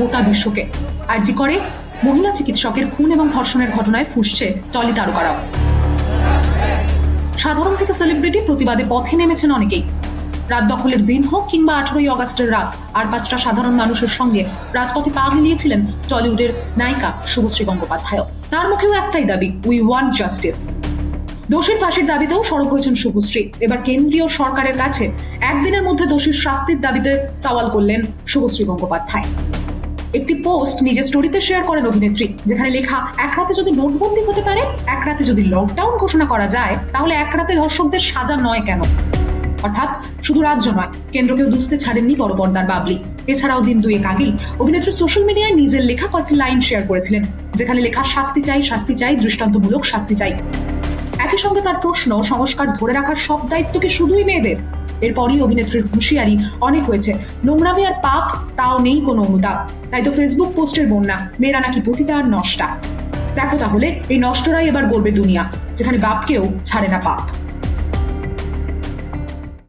গোটা বিশ্বকে। আর জি করে, মহিলা চিকিৎসকের খুন এবং ধর্ষণের ঘটনায় ফুসছে টলি তারকারাও। সাধারণ থেকে সেলিব্রিটি প্রতিবাদে পথে নেমেছেন অনেকেই। রাত দখলের দিন হোক কিংবা আঠারোই অগস্টের রাত, আর পাঁচটা সাধারণ মানুষের সঙ্গে রাজপথে পা মিলিয়েছিলেন টলিউডের নায়িকা শুভশ্রী গঙ্গোপাধ্যায় তার মুখেও একটাই দাবি উই ওয়ান্ট জাস্টিস দোষীর ফাঁসির দাবিতেও সরব হয়েছেন শুভশ্রী। এবার কেন্দ্রীয় সরকারের কাছে একদিনের মধ্যে দোষীর শাস্তির দাবিতে সওয়াল করলেন শুভশ্রী গঙ্গোপাধ্যায়। একটি পোস্ট নিজের স্টোরিতে শেয়ার করেন অভিনেত্রী, যেখানে লেখা, এক রাতে যদি নোটবন্দি হতে পারে, এক রাতে যদি লকডাউন ঘোষণা করা যায়, তাহলে এক রাতে দর্শকদের সাজা নয় কেন? অর্থাৎ শুধু রাজ্য নয়, কেন্দ্রকেও দুষতে ছাড়েননি বড় পর্দার বাবলি। এছাড়াও দিন দুয়েক আগেই অভিনেত্রী সোশ্যাল মিডিয়ায় নিজের লেখা কয়েকটি লাইন শেয়ার করেছিলেন, যেখানে লেখা, শাস্তি চাই শাস্তি চাই, দৃষ্টান্তমূলক শাস্তি চাই। একই সঙ্গে তার প্রশ্ন, সংস্কার ধরে রাখার সব দায়িত্ব কি শুধুই মেয়েদের? এরপরই অভিনেত্রীর হুঁশিয়ারি অনেক হয়েছে। নোংরামি আর পাপ, তাও নেই কোনো অনুতাপ। তাই তো ফেসবুক পোস্টের বন্যা, মেয়েরা নাকি পতিতা আর নষ্টা। দেখো তাহলে, এই নষ্টরাই এবার গড়বে দুনিয়া, যেখানে বাপকেও ছাড়ে না পাপ।